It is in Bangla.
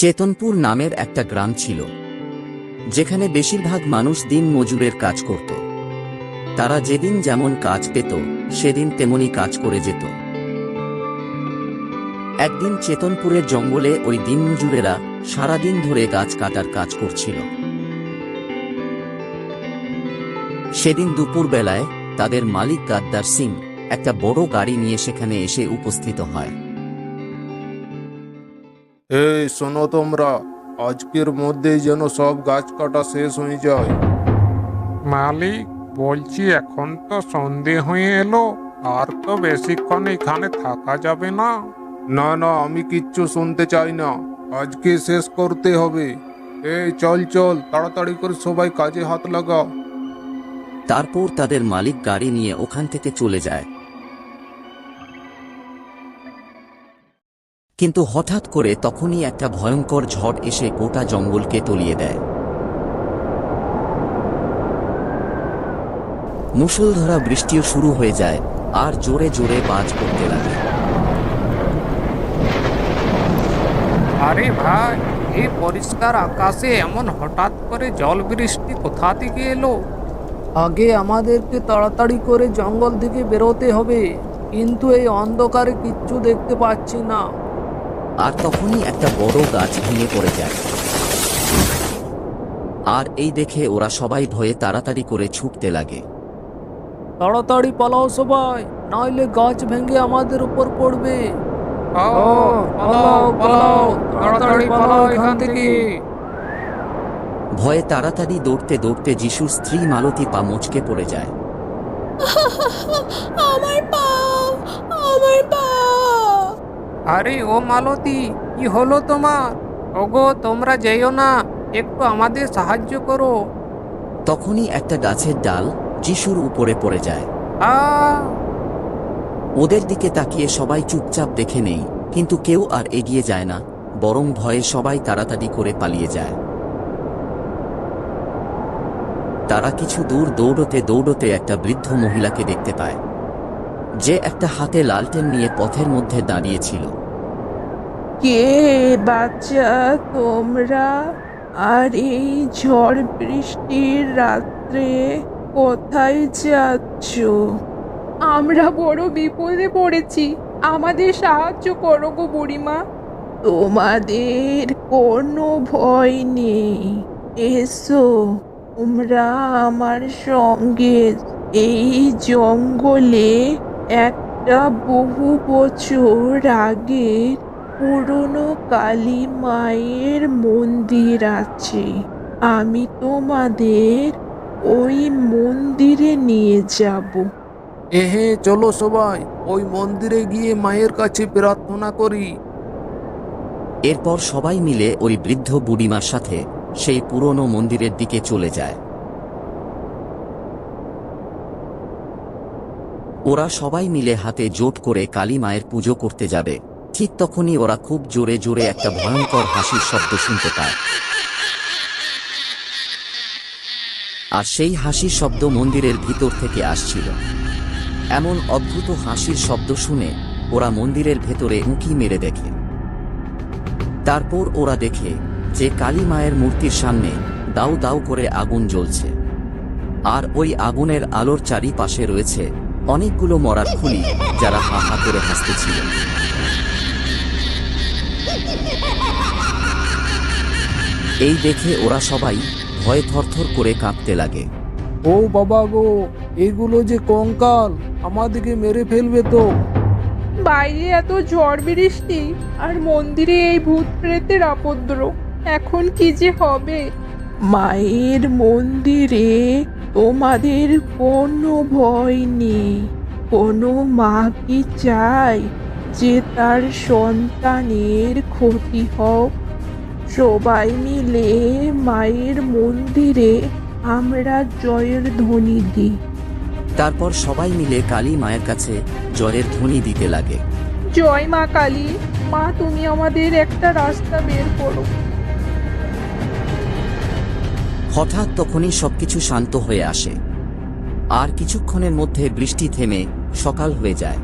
চেতনপুর নামের একটা গ্রাম ছিল, যেখানে বেশিরভাগ মানুষ দিন মজুরের কাজ করত। তারা যেদিন যেমন কাজ পেত, সেদিন তেমনি কাজ করে যেত। একদিন চেতনপুরের জঙ্গলে ওই দিনমজুরেরা সারাদিন ধরে গাছ কাটার কাজ করছিল। সেদিন দুপুর বেলায় তাদের মালিক গাদ্দার সিং একটা বড় গাড়ি নিয়ে সেখানে এসে উপস্থিত হয়। এই শোনো তোমরা আজকের মধ্যেই যেন সব গাছ কাটা শেষ হয়ে যায়। মালিক বলছি এখন তো সন্ধে হয়ে এলো আর তো বেশিক্ষণ এখানে থাকা যাবে না। না না আমি কিচ্ছু শুনতে চাই না। আজকে শেষ করতে হবে। এই চল চল তাড়াতাড়ি করে সবাই কাজে হাত লাগা তারপর তাদের মালিক গাড়ি নিয়ে ওখান থেকে চলে যায়। কিন্তু হঠাৎ করে তখনই একটা ভয়ঙ্কর ঝড় এসে গোটা জঙ্গলকে তলিয়ে দেয়। মুষলধারা বৃষ্টিও শুরু হয়ে যায় আর জোরে জোরে বাজ পড়তে লাগে। আরে ভাই এই পরিষ্কার আকাশে এমন হঠাৎ করে জল বৃষ্টি কোথা থেকে এলো? আগে আমাদেরকে তাড়াতাড়ি করে জঙ্গল থেকে বেরোতে হবে কিন্তু এই অন্ধকারে কিচ্ছু দেখতে পাচ্ছি না। আর তখনই একটা বড় গাছ ভেঙে পড়ে যায়। আর এই দেখে ওরা সবাই ভয়ে তাড়াতাড়ি করে ছুটতে লাগে। তাড়াতাড়ি পালাও সবাই নইলে গাছ ভেঙে আমাদের উপর পড়বে। পালাও, পালাও, তাড়াতাড়ি পালাও এখান থেকে। ভয়ে তাড়াতাড়ি দৌড়তে দৌড়তে যিশুর স্ত্রী মালতী পা মুচকে পড়ে যায়। আমার পা আমার পা। আরে ও মালতী কি হলো তোমার? ওগো তোমরা যেও না একটু আমাদের সাহায্য করো। তখনই একটা গাছের ডাল যিশুর উপরে পড়ে যায়। আ। ওদের দিকে তাকিয়ে সবাই চুপচাপ দেখে নেই কিন্তু কেউ আর এগিয়ে যায় না বরং ভয়ে সবাই তাড়াতাড়ি করে পালিয়ে যায়। তারা কিছু দূর দৌড়তে দৌড়তে একটা বৃদ্ধ মহিলাকে দেখতে পায়। যে একটা হাতে লালটেন নিয়ে পথের মধ্যে দাঁড়িয়েছিল। কে বাচ্চা তোমরা? আর এই ঝড় বৃষ্টির রাত্রে কোথায় যাচ্ছ? আমরা বড় বিপদে পড়েছি। আমাদের সাহায্য করো গো বুড়িমা। তোমাদের কোনো ভয় নেই। এসো, তোমরা আমার সঙ্গে এই জঙ্গলে একটা বহু বছর আগের পুরনো কালী মায়ের মন্দির আছে। আমি তোমাদের ওই মন্দিরে নিয়ে যাব। এহে চলো সবাই ওই মন্দিরে গিয়ে মায়ের কাছে প্রার্থনা করি। এরপর সবাই মিলে ওই বৃদ্ধ বুড়িমার সাথে সেই পুরনো মন্দিরের দিকে চলে যায়। ওরা সবাই মিলে হাতে জোট করে কালী মায়ের পুজো করতে যাবে। ঠিক তখনই ওরা খুব জোরে জোরে একটা ভয়ঙ্কর হাসির শব্দ শুনতে পায়। আর সেই হাসির শব্দ মন্দিরের ভিতর থেকে আসছিল। এমন অদ্ভুত হাসির শব্দ শুনে ওরা মন্দিরের ভেতরে উঁকি মেরে দেখে। তারপর ওরা দেখে যে কালী মায়ের মূর্তির সামনে দাউ দাউ করে আগুন জ্বলছে। আর ওই আগুনের আলোর চারিপাশে রয়েছে অনেকগুলো মরার খুলি যারা হা হা করে হাসতেছিল এই দেখে ওরা সবাই ভয়ে থরথর করে কাঁপতে লাগে। ও বাবা গো এগুলো যে কঙ্কাল আমাদেরকে মেরে ফেলবে তো। বাইরে এত ঝড় বৃষ্টি আর মন্দিরে এই ভূত প্রেতের আপদ্র এখন কি যে হবে? মায়ের মন্দিরে তোমাদের কোনো ভয় নেই। কোনো মা কি চায় যে তার সন্তানের ক্ষতি হোক? সবাই মিলে মায়ের মন্দিরে আমরা জয়ের ধ্বনি দিই। তারপর সবাই মিলে কালী মায়ের কাছে জয়ের ধ্বনি দিতে লাগে। জয় মা কালী মা তুমি আমাদের একটা রাস্তা বের করো। হঠাৎ তখনই সবকিছু শান্ত হয়ে আসে। আর কিছুক্ষণের মধ্যে বৃষ্টি থেমে সকাল হয়ে যায়।